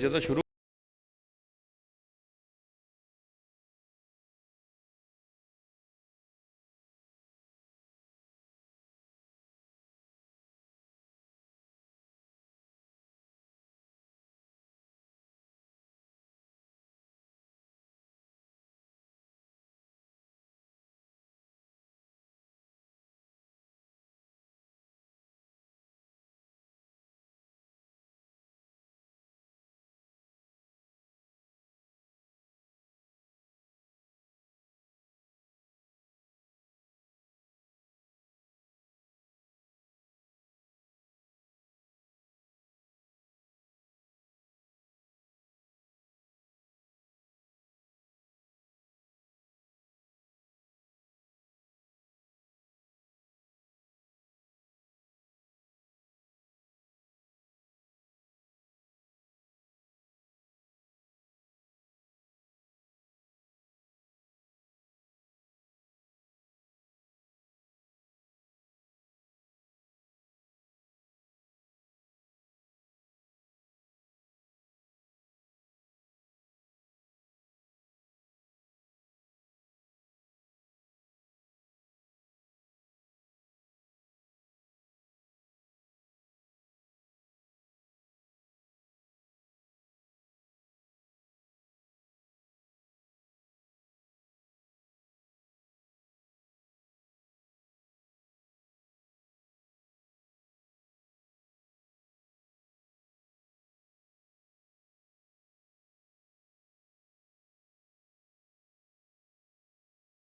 ਜਦੋਂ ਸ਼ੁਰੂ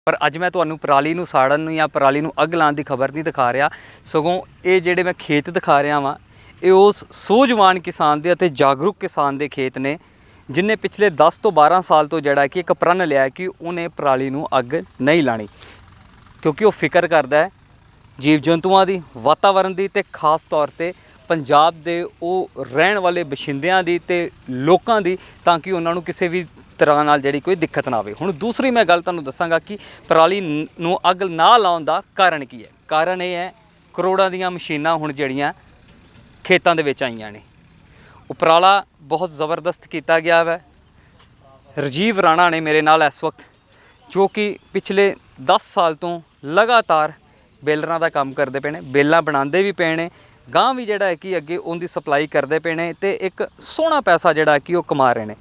ਪਰ ਅੱਜ ਮੈਂ ਤੁਹਾਨੂੰ ਪਰਾਲੀ ਨੂੰ ਸਾੜਨ ਨੂੰ ਜਾਂ ਪਰਾਲੀ ਨੂੰ ਅੱਗ ਲਾਉਣ ਦੀ ਖਬਰ ਨਹੀਂ ਦਿਖਾ ਰਿਹਾ। ਸਗੋਂ ਇਹ ਜਿਹੜੇ ਮੈਂ ਖੇਤ ਦਿਖਾ ਰਿਹਾ ਵਾਂ, ਇਹ ਉਸ ਸੋਝਵਾਨ ਕਿਸਾਨ ਦੇ ਅਤੇ ਜਾਗਰੂਕ ਕਿਸਾਨ ਦੇ ਖੇਤ ਨੇ, ਜਿਨੇ ਪਿਛਲੇ 10 ਤੋਂ 12 ਸਾਲ ਤੋਂ ਜਿਹੜਾ ਕਿ ਇੱਕ ਪ੍ਰਣ ਲਿਆ ਕਿ ਉਹਨੇ ਪਰਾਲੀ ਨੂੰ ਅੱਗ ਨਹੀਂ ਲਾਣੀ। ਕਿਉਂਕਿ ਉਹ ਫਿਕਰ ਕਰਦਾ ਹੈ ਜੀਵ ਜੰਤੂਆਂ ਦੀ ਵਾਤਾਵਰਣ ਦੀ ਤੇ ਖਾਸ ਤੌਰ ਤੇ ਪੰਜਾਬ ਦੇ ਉਹ ਰਹਿਣ ਵਾਲੇ ਬਸ਼ਿੰਦਿਆਂ ਦੀ ਤੇ ਲੋਕਾਂ ਦੀ ਤਾਂ ਕਿ ਉਹਨਾਂ ਨੂੰ ਕਿਸੇ ਵੀ ਤਰ੍ਹਾਂ ਨਾਲ ਜਿਹੜੀ ਕੋਈ ਦਿੱਕਤ ਨਾ ਆਵੇ। ਹੁਣ ਦੂਸਰੀ ਮੈਂ ਗੱਲ ਤੁਹਾਨੂੰ ਦੱਸਾਂਗਾ ਕਿ ਪਰਾਲੀ ਨੂੰ ਅੱਗ ਨਾ ਲਾਉਣ ਦਾ ਕਾਰਨ ਕੀ ਹੈ? ਕਾਰਨ ਇਹ ਹੈ, ਕਰੋੜਾਂ ਦੀਆਂ ਮਸ਼ੀਨਾਂ ਹੁਣ ਜਿਹੜੀਆਂ ਖੇਤਾਂ ਦੇ ਵਿੱਚ ਆਈਆਂ ਨੇ। ਉਪਰਾਲਾ ਬਹੁਤ ਜ਼ਬਰਦਸਤ ਕੀਤਾ ਗਿਆ ਹੈ ਰਜੀਵ ਰਾਣਾ ਨੇ ਮੇਰੇ ਨਾਲ ਇਸ ਵਕਤ, ਜੋ ਕਿ ਪਿਛਲੇ 10 ਸਾਲ ਤੋਂ ਲਗਾਤਾਰ ਬੇਲਰਾਂ ਦਾ ਕੰਮ ਕਰਦੇ ਪਏ ਨੇ, ਬੇਲਾਂ ਬਣਾਉਂਦੇ ਵੀ ਪਏ ਨੇ ਗਾਂ ਵੀ ਜਿਹੜਾ ਹੈ ਕਿ ਅੱਗੇ ਉਹਦੀ ਸਪਲਾਈ ਕਰਦੇ ਪਏ ਨੇ ਤੇ ਇੱਕ ਸੋਹਣਾ ਪੈਸਾ ਜਿਹੜਾ ਕਿ ਉਹ ਕਮਾ ਰਹੇ ਨੇ।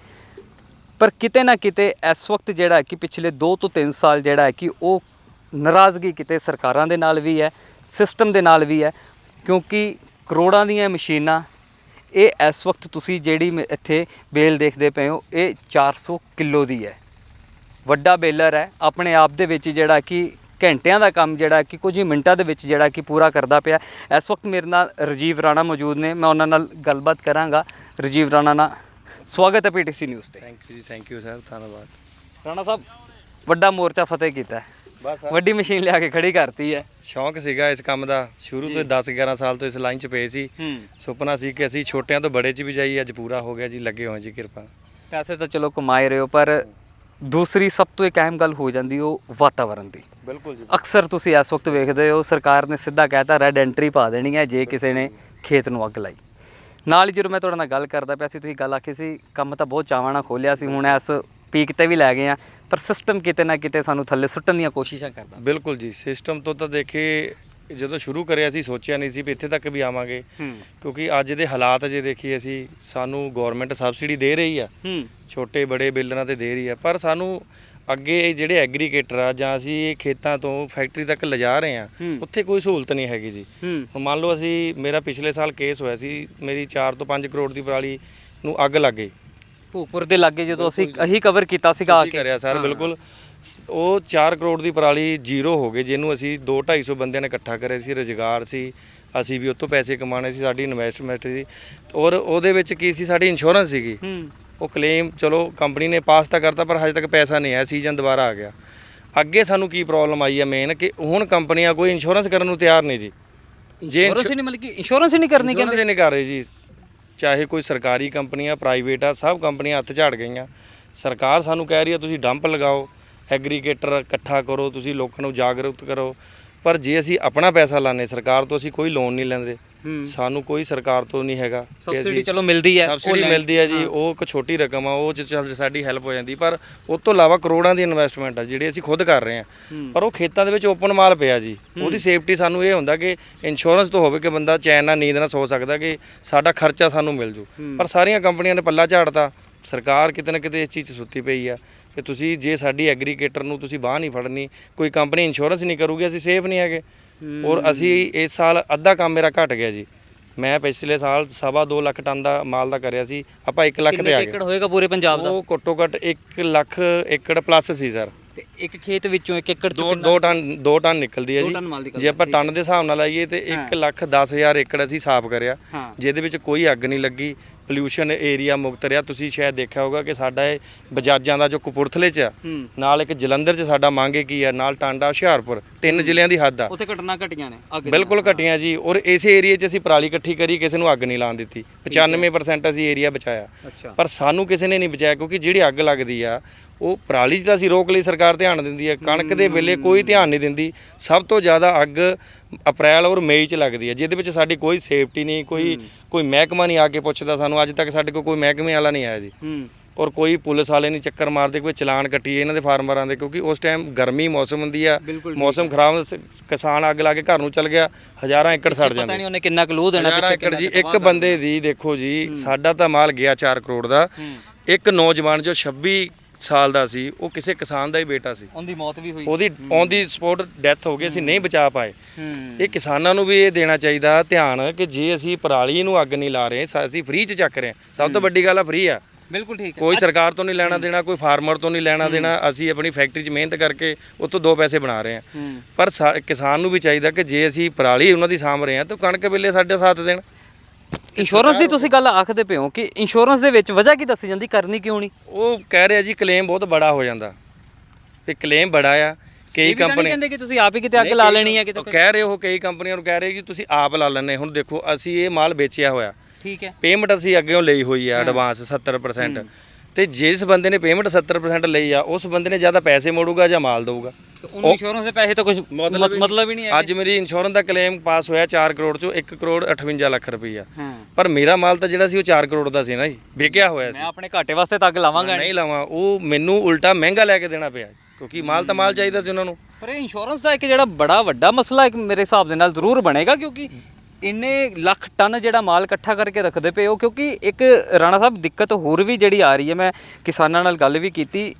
ਪਰ ਕਿਤੇ ਨਾ ਕਿਤੇ ਇਸ ਵਕਤ ਜਿਹੜਾ ਹੈ ਕਿ ਪਿਛਲੇ 2 ਤੋਂ 3 ਸਾਲ ਜਿਹੜਾ ਹੈ ਕਿ ਉਹ ਨਾਰਾਜ਼ਗੀ ਕਿਤੇ ਸਰਕਾਰਾਂ ਦੇ ਨਾਲ ਵੀ ਹੈ ਸਿਸਟਮ ਦੇ ਨਾਲ ਵੀ ਹੈ, ਕਿਉਂਕਿ ਕਰੋੜਾਂ ਦੀਆਂ ਮਸ਼ੀਨਾਂ, ਇਹ ਇਸ ਵਕਤ ਤੁਸੀਂ ਜਿਹੜੀ ਮ- ਇੱਥੇ ਬੇਲ ਦੇਖਦੇ ਪਏ ਹੋ, ਇਹ 400 ਕਿਲੋ ਦੀ ਹੈ। ਵੱਡਾ ਬੇਲਰ ਹੈ, ਆਪਣੇ ਆਪ ਦੇ ਵਿੱਚ ਜਿਹੜਾ ਕਿ ਘੰਟਿਆਂ ਦਾ ਕੰਮ ਜਿਹੜਾ ਕਿ ਕੁਝ ਹੀ ਮਿੰਟਾਂ ਦੇ ਵਿੱਚ ਜਿਹੜਾ ਕਿ ਪੂਰਾ ਕਰਦਾ ਪਿਆ। ਇਸ ਵਕਤ ਮੇਰੇ ਨਾਲ ਰਜੀਵ ਰਾਣਾ ਮੌਜੂਦ ਨੇ, ਮੈਂ ਉਹਨਾਂ ਨਾਲ ਗੱਲਬਾਤ ਕਰਾਂਗਾ। ਰਜੀਵ ਰਾਣਾ ਨਾਲ ਸਵਾਗਤ ਹੈ ਪੀਟੀਸੀ ਨਿਊਜ਼ ਤੇ। ਥੈਂਕ ਯੂ ਜੀ ਥੈਂਕ ਯੂ ਸਰ ਧੰਨਵਾਦ। ਰਾਣਾ ਸਾਹਿਬ ਵੱਡਾ ਮੋਰਚਾ ਫਤਿਹ ਕੀਤਾ ਹੈ। ਬਸ ਵੱਡੀ ਮਸ਼ੀਨ ਲਿਆ ਕੇ ਖੜੀ ਕਰਤੀ ਹੈ। ਸ਼ੌਂਕ ਸੀਗਾ ਇਸ ਕੰਮ ਦਾ। ਸ਼ੁਰੂ ਤੋਂ 10 11 ਸਾਲ ਤੋਂ ਇਸ ਲਾਈਨ 'ਚ ਪਏ ਸੀ। ਹੂੰ। ਸੁਪਨਾ ਸੀ ਕਿ ਅਸੀਂ ਛੋਟਿਆਂ ਤੋਂ ਬੜੇ 'ਚ ਵੀ ਜਾਈਏ ਅੱਜ ਪੂਰਾ ਹੋ ਗਿਆ ਜੀ ਲੱਗੇ ਹੋਏ ਜੀ ਕਿਰਪਾ। ਪੈਸੇ ਤਾਂ ਚਲੋ ਕਮਾਏ ਰਹੇ ਹੋ ਪਰ ਦੂਸਰੀ ਸਭ ਤੋਂ ਇੱਕ ਅਹਿਮ ਗੱਲ ਹੋ ਜਾਂਦੀ ਉਹ ਵਾਤਾਵਰਣ ਦੀ। ਬਿਲਕੁਲ ਜੀ। ਅਕਸਰ ਤੁਸੀਂ ਇਸ ਵਕਤ ਵੇਖਦੇ ਹੋ ਸਰਕਾਰ ਨੇ ਸਿੱਧਾ ਕਹਿਤਾ ਰੈੱਡ ਐਂਟਰੀ ਪਾ ਦੇਣੀ ਹੈ ਜੇ ਕਿਸੇ ਨੇ ਖੇਤ ਨੂੰ ਅੱਗ ਲਾਈ। ਨਾਲ ਹੀ ਜਦੋਂ ਮੈਂ ਤੁਹਾਡੇ ਨਾਲ ਗੱਲ ਕਰਦਾ ਪਿਆ ਸੀ ਤੁਸੀਂ ਗੱਲ ਆਖੀ ਸੀ ਕੰਮ ਤਾਂ ਬਹੁਤ ਚਾਵਾਂ ਨਾਲ ਖੋਲਿਆ ਸੀ ਹੁਣ ਇਸ ਪੀਕ ਤੇ ਵੀ ਲੈ ਗਏ ਆ ਪਰ ਸਿਸਟਮ ਕਿਤੇ ਨਾ ਕਿਤੇ ਸਾਨੂੰ ਥੱਲੇ ਸੁੱਟਣ ਦੀਆਂ ਕੋਸ਼ਿਸ਼ਾਂ ਕਰਦਾ। ਬਿਲਕੁਲ ਜੀ ਸਿਸਟਮ ਤੋਂ ਤਾਂ ਦੇਖੇ ਜਦੋਂ ਸ਼ੁਰੂ ਕਰਿਆ ਸੀ ਸੋਚਿਆ ਨਹੀਂ ਸੀ ਵੀ ਇੱਥੇ ਤੱਕ ਵੀ ਆਵਾਂਗੇ। ਕਿਉਂਕਿ ਅੱਜ ਦੇ ਹਾਲਾਤ ਜੇ ਦੇਖੀਏ ਅਸੀਂ ਸਾਨੂੰ ਗਵਰਨਮੈਂਟ ਸਬਸਿਡੀ ਦੇ ਰਹੀ ਆ। ਛੋਟੇ ਬੜੇ ਬਿਲਰਾਂ ਤੇ ਦੇ ਰਹੀ ਆ ਪਰ ਸਾਨੂੰ ਅੱਗੇ ਜਿਹੜੇ ਐਗਰੀਗੇਟਰ ਆ ਜਾਂ ਅਸੀਂ ਇਹ ਖੇਤਾਂ ਤੋਂ ਫੈਕਟਰੀ ਤੱਕ ਲਿਜਾ ਰਹੇ ਆ। ਉੱਥੇ ਕੋਈ ਸਹੂਲਤ ਨਹੀਂ ਹੈਗੀ ਜੀ। ਹੂੰ। ਹੁਣ ਮੰਨ ਲਓ ਅਸੀਂ ਮੇਰਾ ਪਿਛਲੇ ਸਾਲ ਕੇਸ ਹੋਇਆ ਸੀ ਮੇਰੀ 4 ਤੋਂ 5 ਕਰੋੜ ਦੀ ਪਰਾਲੀ ਨੂੰ ਅੱਗ ਲੱਗ ਗਈ। ਭੂਪੁਰ ਦੇ ਲਾਗੇ ਜਦੋਂ ਅਸੀਂ ਅਹੀ ਕਵਰ ਕੀਤਾ ਸੀਗਾ ਆ ਕੇ। ਕਰਿਆ ਸਰ ਬਿਲਕੁਲ। ਸ- ਉਹ 4 ਕਰੋੜ ਦੀ ਪਰਾਲੀ ਜ਼ੀਰੋ ਹੋ ਗਈ ਜਿਹਨੂੰ ਅਸੀਂ 2 250 ਬੰਦਿਆਂ ਨੇ ਇਕੱਠਾ ਕਰਿਆ ਸੀ ਰੁਜ਼ਗਾਰ ਸੀ ਅਸੀਂ ਵੀ ਉੱਥੋਂ ਪੈਸੇ ਕਮਾਣੇ ਸੀ ਸਾਡੀ ਇਨਵੈਸਟਮੈਂਟ ਸੀ। ਔਰ ਉਹਦੇ ਵਿੱਚ ਕੀ ਸੀ ਸਾਡੀ ਇੰਸ਼ੋਰੈਂਸ ਸੀਗੀ। ਉਹ ਕਲੇਮ ਚਲੋ ਕੰਪਨੀ ਨੇ ਪਾਸ ਤਾਂ ਕਰਤਾ ਪਰ ਹਜੇ ਤੱਕ ਪੈਸਾ ਨਹੀਂ ਆਇਆ ਸੀਜ਼ਨ ਦੁਬਾਰਾ ਆ ਗਿਆ। ਅੱਗੇ ਸਾਨੂੰ ਕੀ ਪ੍ਰੋਬਲਮ ਆਈ ਹੈ ਮੇਨ ਕਿ ਹੁਣ ਕੰਪਨੀਆਂ ਕੋਈ ਇੰਸ਼ੋਰੈਂਸ ਕਰਨ ਨੂੰ ਤਿਆਰ ਨਹੀਂ ਜੀ। ਜੇ ਇੰਸ਼ੋਰੈਂਸ ਨਹੀਂ ਮਤਲਬ ਕਿ ਇੰਸ਼ੋਰੈਂਸ ਨਹੀਂ ਕਰਨੀ ਕਹਿੰਦੇ? ਨਹੀਂ ਕਰ ਰਹੇ ਜੀ। ਚਾਹੇ ਕੋਈ ਸਰਕਾਰੀ ਕੰਪਨੀ ਆ ਪ੍ਰਾਈਵੇਟ ਆ ਸਭ ਕੰਪਨੀਆਂ ਹੱਥ ਝਾੜ ਗਈਆਂ। ਸਰਕਾਰ ਸਾਨੂੰ ਕਹਿ ਰਹੀ ਆ ਤੁਸੀਂ ਡੰਪ ਲਗਾਓ ਐਗਰੀਗੇਟਰ ਇਕੱਠਾ ਕਰੋ ਤੁਸੀਂ ਲੋਕਾਂ ਨੂੰ ਜਾਗਰੂਕ ਕਰੋ। ਪਰ ਜੇ ਅਸੀਂ ਆਪਣਾ ਪੈਸਾ ਲਾਣੇ ਸਰਕਾਰ ਤੋਂ ਅਸੀਂ ਕੋਈ ਲੋਨ ਨਹੀਂ ਲੈਂਦੇ। ਸਾਨੂੰ ਕੋਈ ਸਰਕਾਰ ਤੋਂ ਨਹੀਂ ਹੈਗਾ ਸਬਸਿਡੀ ਚਲੋ ਮਿਲਦੀ ਹੈ ਸਬਸਿਡੀ ਮਿਲਦੀ ਹੈ ਜੀ ਉਹ ਇੱਕ ਛੋਟੀ ਰਕਮ ਆ ਉਹ ਚ ਸਾਡੀ ਹੈਲਪ ਹੋ ਜਾਂਦੀ ਪਰ ਉਸ ਤੋਂ ਇਲਾਵਾ ਕਰੋੜਾਂ ਦੀ ਇਨਵੈਸਟਮੈਂਟ ਆ ਜਿਹੜੀ ਅਸੀਂ ਖੁਦ ਕਰ ਰਹੇ ਹਾਂ। ਪਰ ਉਹ ਖੇਤਾਂ ਦੇ ਵਿੱਚ ਓਪਨ ਮਾਲ ਪਿਆ ਜੀ। ਉਹਦੀ ਸੇਫਟੀ ਸਾਨੂੰ ਇਹ ਹੁੰਦਾ ਕਿ ਇੰਸ਼ੋਰੈਂਸ ਤੋਂ ਹੋਵੇ ਕਿ ਬੰਦਾ ਚੈਨ ਨਾਲ ਨੀਂਦ ਨਾਲ ਸੋ ਸਕਦਾ ਕਿ ਸਾਡਾ ਖਰਚਾ ਸਾਨੂੰ ਮਿਲ ਜੂ। ਪਰ ਸਾਰੀਆਂ ਕੰਪਨੀਆਂ ਨੇ ਪੱਲਾ ਝਾੜਤਾ। ਸਰਕਾਰ ਕਿਤੇ ਨਾ ਕਿਤੇ ਇਸ ਚੀਜ਼ 'ਚ ਸੁੱਤੀ ਪਈ ਆ ਕਿ ਤੁਸੀਂ ਜੇ ਸਾਡੀ ਐਗਰੀਗੇਟਰ ਨੂੰ ਤੁਸੀਂ ਬਾਹ ਨਹੀਂ ਫੜਨੀ ਕੋਈ ਕੰਪਨੀ ਇੰਸ਼ੋਰੈਂਸ ਨਹੀਂ ਕਰੂਗੀ ਅਸੀਂ ਸੇਫ ਨਹੀਂ ਹੈਗੇ। ਔਰ ਅਸੀਂ ਇਸ ਸਾਲ ਅੱਧਾ ਕੰਮ ਮੇਰਾ ਘਟ ਗਿਆ ਜੀ। ਮੈਂ ਪਿਛਲੇ ਸਾਲ ਸਵਾ 2 ਲੱਖ ਟਨ ਦਾ ਮਾਲ ਦਾ ਕਰਿਆ ਸੀ ਆਪਾਂ 1 ਲੱਖ ਤੇ ਕਿੰਨੇ ਆ ਏਕੜ ਗਏ। ਹੋਏਗਾ ਪੂਰੇ ਪੰਜਾਬ ਦਾ? ਉਹ ਘੱਟੋ ਘੱਟ 1 ਲੱਖ ਏਕੜ ਪਲੱਸ ਸੀ ਸਰ ਤੇ ਇੱਕ ਖੇਤ ਵਿੱਚੋਂ ਇੱਕ ਏਕੜ ਚੋਂ ਦੋ ਦੋ ਟਨ ਦੋ ਟਨ ਨਿਕਲਦੀ ਹੈ ਜੀ। ਜੇ ਆਪਾਂ ਟਨ ਦੇ ਹਿਸਾਬ ਨਾਲ ਲਾਈਏ ਤੇ 1 ਲੱਖ 10000 ਏਕੜ ਅਸੀਂ ਸਾਫ਼ ਕਰਿਆ ਜਿਹਦੇ ਵਿੱਚ ਕੋਈ ਅੱਗ ਨਹੀਂ ਲੱਗੀ। ਪੋਲਿਊਸ਼ਨ ਏਰੀਆ ਮੁਕਤ ਰਿਹਾ। ਤੁਸੀਂ ਸ਼ਾਇਦ ਦੇਖਿਆ ਹੋਗਾ ਕਿ ਸਾਡਾ ਇਹ ਬਜਾਜਾਂ ਦਾ ਜੋ ਕਪੂਰਥਲੇ 'ਚ ਆ ਨਾਲ ਇੱਕ ਜਲੰਧਰ 'ਚ ਸਾਡਾ ਮੰਗੇ ਕੀ ਆ ਨਾਲ ਟਾਂਡਾ ਹੁਸ਼ਿਆਰਪੁਰ ਤਿੰਨ ਜ਼ਿਲ੍ਹਿਆਂ ਦੀ ਹੱਦ ਆ। ਉੱਥੇ ਘਟਨਾ ਘਟੀਆਂ ਨੇ ਅੱਗ। ਬਿਲਕੁਲ ਘਟੀਆਂ ਜੀ ਔਰ ਇਸੇ ਏਰੀਆ 'ਚ ਅਸੀਂ ਪਰਾਲੀ ਇਕੱਠੀ ਕਰੀ ਕਿਸੇ ਨੂੰ ਅੱਗ ਨਹੀਂ ਲਾਉਣ ਦਿੱਤੀ। 95% ਅਸੀਂ ਏਰੀਆ ਬਚਾਇਆ। ਪਰ ਸਾਨੂੰ ਕਿਸੇ ਨੇ ਨਹੀਂ ਬਚਾਇਆ ਕਿਉਂਕਿ ਜਿਹੜੀ ਅੱਗ ਲੱਗਦੀ ਆ ਉਹ ਪਰਾਲੀ 'ਚ ਤਾਂ ਅਸੀਂ ਰੋਕ ਲਈ ਸਰਕਾਰ ਧਿਆਨ ਦਿੰਦੀ ਹੈ। ਕਣਕ ਦੇ ਵੇਲੇ ਕੋਈ ਧਿਆਨ ਨਹੀਂ ਦਿੰਦੀ। ਸਭ ਤੋਂ ਜ਼ਿਆਦਾ ਅੱਗ ਅਪ੍ਰੈਲ ਔਰ ਮਈ 'ਚ ਲੱਗਦੀ ਹੈ ਜਿਹਦੇ ਵਿੱਚ ਸਾਡੀ ਕੋਈ ਸੇਫਟੀ ਨਹੀਂ ਕੋਈ ਕੋਈ ਮਹਿਕਮਾ ਨਹੀਂ ਆ ਕੇ ਪੁੱਛਦਾ ਸਾਨੂੰ। ਅੱਜ ਤੱਕ ਸਾਡੇ ਕੋਲ ਕੋਈ ਮਹਿਕਮੇ ਵਾਲਾ ਨਹੀਂ ਆਇਆ ਜੀ। ਔਰ ਕੋਈ ਪੁਲਿਸ ਵਾਲੇ ਨਹੀਂ ਚੱਕਰ ਮਾਰਦੇ ਕੋਈ ਚਲਾਨ ਕੱਟੀਏ ਇਹਨਾਂ ਦੇ ਫਾਰਮਰਾਂ ਦੇ ਕਿਉਂਕਿ ਉਸ ਟਾਈਮ ਗਰਮੀ ਮੌਸਮ ਹੁੰਦੀ ਆ। ਮੌਸਮ ਖਰਾਬ ਕਿਸਾਨ ਅੱਗ ਲਾ ਕੇ ਘਰ ਨੂੰ ਚਲ ਗਿਆ ਹਜ਼ਾਰਾਂ ਏਕੜ ਸੜ ਪਤਾ ਜਾਂਦੇ। ਨਹੀਂ ਉਹਨੇ ਕਿੰਨਾ ਕੁ ਲੋਹ ਦੇਣਾ ਪਿੱਛੇ ਏਕੜ ਜੀ ਇੱਕ ਬੰਦੇ ਦੀ ਦੇਖੋ ਜੀ ਸਾਡਾ ਤਾਂ ਮਾਲ ਗਿਆ 4 ਕਰੋੜ ਦਾ। ਇੱਕ ਨੌਜਵਾਨ ਜੋ 26 ਸਾਲ ਦਾ ਸੀ ਉਹ ਕਿਸੇ ਕਿਸਾਨ ਦਾ ਹੀ ਬੇਟਾ ਸੀ। ਉਹਦੀ ਮੌਤ ਵੀ ਹੋਈ। ਉਹਦੀ ਔਨ ਦੀ ਸਪੋਟ ਡੈਥ ਹੋ ਗਈ ਅਸੀਂ ਨਹੀਂ ਬਚਾ ਪਾਏ। ਇਹ ਕਿਸਾਨਾਂ ਨੂੰ ਵੀ ਇਹ ਦੇਣਾ ਚਾਹੀਦਾ ਧਿਆਨ ਕਿ ਜੇ ਅਸੀਂ ਪਰਾਲੀ ਨੂੰ ਅੱਗ ਨਹੀਂ ਲਾ ਰਹੇ ਅਸੀਂ ਫ੍ਰੀ ਚ ਚੱਕ ਰਹੇ ਹਾਂ। ਸਭ ਤੋਂ ਵੱਡੀ ਗੱਲ ਆ ਫ੍ਰੀ ਆ। ਬਿਲਕੁਲ ਠੀਕ ਹੈ। ਕੋਈ ਸਰਕਾਰ ਤੋਂ ਨਹੀਂ ਲੈਣਾ ਦੇਣਾ ਕੋਈ ਫਾਰਮਰ ਤੋਂ ਨਹੀਂ ਲੈਣਾ ਦੇਣਾ ਅਸੀਂ ਆਪਣੀ ਫੈਕਟਰੀ 'ਚ ਮਿਹਨਤ ਕਰਕੇ ਉਹ ਤੋਂ ਦੋ ਪੈਸੇ ਬਣਾ ਰਹੇ ਹਾਂ। ਪਰ ਕਿਸਾਨ ਨੂੰ ਵੀ ਚਾਹੀਦਾ ਕਿ ਜੇ ਅਸੀਂ ਪਰਾਲੀ ਉਹਨਾਂ ਦੀ ਸਾਂਭ ਰਹੇ ਹਾਂ ਤਾਂ ਕਣਕ ਵੇਲੇ ਸਾਡੇ ਸਾਥ ਦੇਣ ਇੰਸ਼ੋਰੈਂਸ ਦੀ ਤੁਸੀਂ ਗੱਲ ਆਖਦੇ ਹੋ ਕਿ ਇੰਸ਼ੋਰੈਂਸ ਦੇ ਵਿੱਚ ਵਜ੍ਹਾ ਕੀ ਦੱਸੀ ਜਾਂਦੀ ਕਰਨੀ ਕਿਉਂ ਨਹੀਂ? ਉਹ ਕਹਿ ਰਿਹਾ ਜੀ ਕਲੇਮ ਬਹੁਤ ਬੜਾ ਹੋ ਜਾਂਦਾ। ਤੇ ਕਲੇਮ ਬੜਾ ਆ ਕਈ ਕੰਪਨੀ ਕਹਿੰਦੇ ਕਿ ਤੁਸੀਂ ਆਪ ਹੀ ਕਿਤੇ ਅੱਗ ਲਾ ਲੈਣੀ ਹੈ ਕਿਤੇ ਉਹ ਕਹਿ ਰਹੇ ਹੋ ਕਈ ਕੰਪਨੀਆਂ ਨੂੰ ਕਹਿ ਰਹੇ ਕਿ ਤੁਸੀਂ ਆਪ ਲਾ ਲੈਣੇ ਹੁਣ ਦੇਖੋ ਅਸੀਂ ਇਹ ਮਾਲ ਵੇਚਿਆ ਹੋਇਆ। ਠੀਕ ਹੈ। ਪੇਮੈਂਟ ਅਸੀਂ ਅੱਗੇੋਂ ਲਈ ਹੋਈ ਆ ਐਡਵਾਂਸ 70% ਤੇ ਜਿਸ ਬੰਦੇ ਨੇ ਪੇਮੈਂਟ 70% ਲਈ ਆ ਉਸ ਬੰਦੇ ਨੇ ਜ਼ਿਆਦਾ ਪੈਸੇ ਮੋੜੂਗਾ ਜਾਂ ਮਾਲ ਦਊਗਾ। ਉਹਨੂੰ ਇੰਸ਼ੋਰੈਂਸ ਦੇ ਪੈਸੇ ਤਾਂ ਕੁਝ ਮਤਲਬ ਹੀ ਨਹੀਂ ਹੈ ਅੱਜ ਮੇਰੀ ਇੰਸ਼ੋਰੈਂਸ ਦਾ ਕਲੇਮ ਪਾਸ ਹੋਇਆ 4 ਕਰੋੜ ਚੋਂ 1 ਕਰੋੜ 58 ਲੱਖ ਰੁਪਈਆ। ਪਰ ਮੇਰਾ ਮਾਲ ਤਾਂ ਜਿਹੜਾ ਸੀ ਉਹ 4 ਕਰੋੜ ਦਾ ਸੀ ਨਾ ਜੀ ਵਿਕਿਆ ਹੋਇਆ ਸੀ। ਮੈਂ ਆਪਣੇ ਘਾਟੇ ਵਾਸਤੇ ਤਾਂ ਅੱਗ ਲਾਵਾਂਗਾ ਨਹੀਂ। ਲਾਵਾਂ ਉਹ ਮੈਨੂੰ ਉਲਟਾ ਮਹਿੰਗਾ ਲੈ ਕੇ ਦੇਣਾ ਪਿਆ ਕਿਉਂਕਿ ਮਾਲ ਤਾਂ ਮਾਲ ਚਾਹੀਦਾ ਸੀ ਉਹਨਾਂ ਨੂੰ। ਪਰ ਇਹ ਇੰਸ਼ੋਰੈਂਸ ਦਾ ਇੱਕ ਜਿਹੜਾ ਬੜਾ ਵੱਡਾ ਮਸਲਾ ਇੱਕ ਮੇਰੇ ਹਿਸਾਬ ਦੇ ਨਾਲ ਜ਼ਰੂਰ ਬਣੇਗਾ ਕਿਉਂਕਿ ਇੰਨੇ ਲੱਖ ਟਨ ਜਿਹੜਾ ਮਾਲ ਇਕੱਠਾ ਕਰਕੇ ਰੱਖਦੇ ਪਏ ਹੋ ਕਿਉਂਕਿ ਇੱਕ ਰਾਣਾ ਸਾਹਿਬ ਦਿੱਕਤ ਹੋਰ ਵੀ ਜਿਹੜੀ ਆ ਰਹੀ ਹੈ ਮੈਂ ਕਿਸਾਨਾਂ ਨਾਲ ਗੱਲ ਵੀ ਕੀਤੀ।